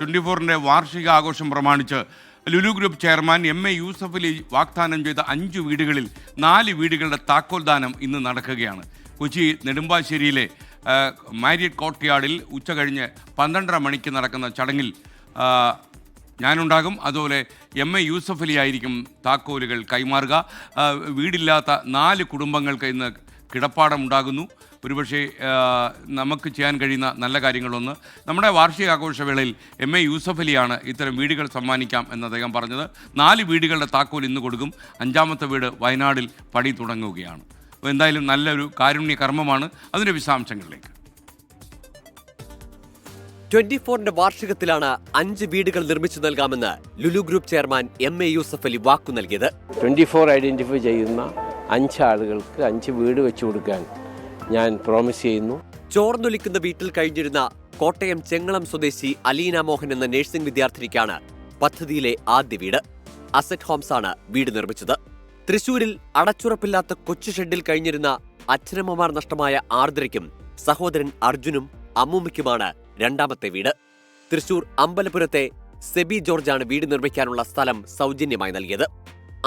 Twenty ഫോറിന്റെ വാർഷിക ആഘോഷം പ്രമാണിച്ച് Lulu group chairman M A Yusuffali വാഗ്ദാനം ചെയ്ത അഞ്ച് വീടുകളിൽ നാല് വീടുകളുടെ താക്കോൽ ദാനം ഇന്ന് നടക്കുകയാണ്. കൊച്ചി നെടുമ്പാശ്ശേരിയിലെ മാരിയറ്റ് കോർട്ട്യാർഡിൽ ഉച്ച കഴിഞ്ഞ് പന്ത്രണ്ടര മണിക്ക് നടക്കുന്ന ചടങ്ങിൽ ഞാനുണ്ടാകും. അതുപോലെ എം എ യൂസഫലി ആയിരിക്കും താക്കോലുകൾ കൈമാറുക. വീടില്ലാത്ത നാല് കുടുംബങ്ങൾക്ക് ഇന്ന് കിടപ്പാടം ഉണ്ടാകുന്നു ഒരുപക്ഷെ നമുക്ക് ചെയ്യാൻ കഴിയുന്ന നല്ല കാര്യങ്ങളൊന്ന്. നമ്മുടെ വാർഷികാഘോഷവേളയിൽ എം എ യൂസഫ് അലിയാണ് ഇത്തരം വീടുകൾ സമ്മാനിക്കാം എന്ന് അദ്ദേഹം പറഞ്ഞത്. നാല് വീടുകളുടെ താക്കോൽ ഇന്ന് കൊടുക്കും. അഞ്ചാമത്തെ വീട് വയനാടിൽ പടി തുടങ്ങുകയാണ്. അപ്പോൾ എന്തായാലും നല്ലൊരു കാരുണ്യ കർമ്മമാണ്. അതിന്റെ വിശദാംശങ്ങളിലേക്ക്. ട്വന്റി ഫോറിന്റെ വാർഷികത്തിലാണ് അഞ്ച് വീടുകൾ നിർമ്മിച്ചു നൽകാമെന്ന് Lulu group chairman M A Yusuf Ali വാക്കു നൽകിയത്. ട്വന്റി ഫോർ ഐഡന്റിഫൈ ചെയ്യുന്ന അഞ്ച് ആളുകൾക്ക് അഞ്ച് വീട് വെച്ചു കൊടുക്കാൻ ഞാൻ പ്രോമിസ് ചെയ്യുന്നു. ചോർന്നൊലിക്കുന്ന വീട്ടിൽ കഴിഞ്ഞിരുന്ന കോട്ടയം ചെങ്ങളം സ്വദേശി അലീന മോഹൻ എന്ന നഴ്സിംഗ് വിദ്യാർത്ഥിനിക്കാണ് പദ്ധതിയിലെ ആദ്യ വീട്. അസറ്റ് ഹോംസ് ആണ് വീട് നിർമ്മിച്ചത്. തൃശൂരിൽ അടച്ചുറപ്പില്ലാത്ത കൊച്ചു ഷെഡിൽ കഴിഞ്ഞിരുന്ന അച്ഛനമ്മമാർ നഷ്ടമായ ആർദ്രയ്ക്കും സഹോദരൻ അർജുനും അമ്മൂമ്മയ്ക്കുമാണ് രണ്ടാമത്തെ വീട്. തൃശൂർ അമ്പലപുരത്തെ സെബി ജോർജാണ് വീട് നിർമ്മിക്കാനുള്ള സ്ഥലം സൗജന്യമായി നൽകിയത്.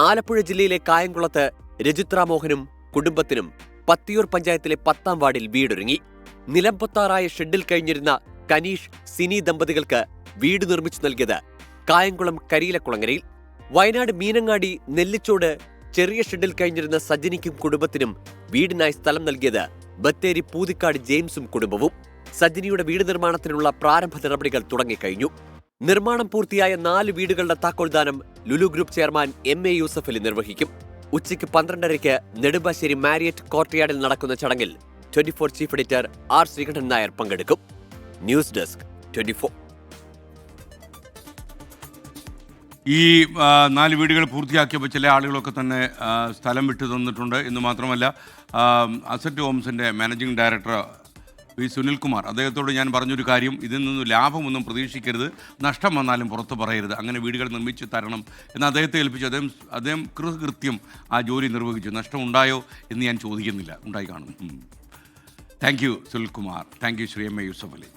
ആലപ്പുഴ ജില്ലയിലെ കായംകുളത്ത് രജിത്ര മോഹനും കുടുംബത്തിനും പത്തിയൂർ പഞ്ചായത്തിലെ പത്താം വാർഡിൽ വീടൊരുങ്ങി. നിലമ്പത്താറായ ഷെഡിൽ കഴിഞ്ഞിരുന്ന കനീഷ് സിനി ദമ്പതികൾക്ക് വീട് നിർമ്മിച്ചു നൽകിയത് കായംകുളം കരിയിലക്കുളങ്ങരയിൽ. വയനാട് മീനങ്ങാടി നെല്ലിച്ചോട് ചെറിയ ഷെഡിൽ കഴിഞ്ഞിരുന്ന സജ്ജനിക്കും കുടുംബത്തിനും വീടിനായി സ്ഥലം നൽകിയത് ബത്തേരി പൂതിക്കാട് ജെയിംസും കുടുംബവും. സജ്ജനിയുടെ വീട് നിർമ്മാണത്തിനുള്ള പ്രാരംഭ നടപടികൾ തുടങ്ങിക്കഴിഞ്ഞു. നിർമ്മാണം പൂർത്തിയായ നാല് വീടുകളുടെ താക്കോൽദാനം Lulu group chairman M A Yusuffali നിർവഹിക്കും. ഉച്ചയ്ക്ക് പന്ത്രണ്ടരയ്ക്ക് നെടുമ്പാശ്ശേരി മാരിയറ്റ് കോർട്ട്യാർഡിൽ നടക്കുന്ന ചടങ്ങിൽ twenty four chief editor R Sreekandan Nair പങ്കെടുക്കും. ന്യൂസ് ഡെസ്ക് ട്വന്റി ഫോർ ഈ നാല് വീടുകൾ പൂർത്തിയാക്കിയപ്പോൾ ചില ആളുകളൊക്കെ തന്നെ സ്ഥലം വിട്ടു തന്നിട്ടുണ്ട് എന്ന് മാത്രമല്ല അസറ്റ് ഹോംസിന്റെ മാനേജിംഗ് ഡയറക്ടർ വി സുനിൽകുമാർ അദ്ദേഹത്തോട് ഞാൻ പറഞ്ഞൊരു കാര്യം ഇതിൽ നിന്ന് ലാഭമൊന്നും പ്രതീക്ഷിക്കരുത് നഷ്ടം വന്നാലും പുറത്ത് പറയരുത് അങ്ങനെ വീടുകൾ നിർമ്മിച്ച് തരണം എന്ന് അദ്ദേഹത്തെ ഏൽപ്പിച്ചു. അദ്ദേഹം അദ്ദേഹം കൃതകൃത്യം ആ ജോലി നിർവഹിച്ചു. നഷ്ടം ഉണ്ടായോ എന്ന് ഞാൻ ചോദിക്കുന്നില്ല. ഉണ്ടായി കാണും. Thank you Sunilkumar. Thank you Shri M A Yusuf Ali.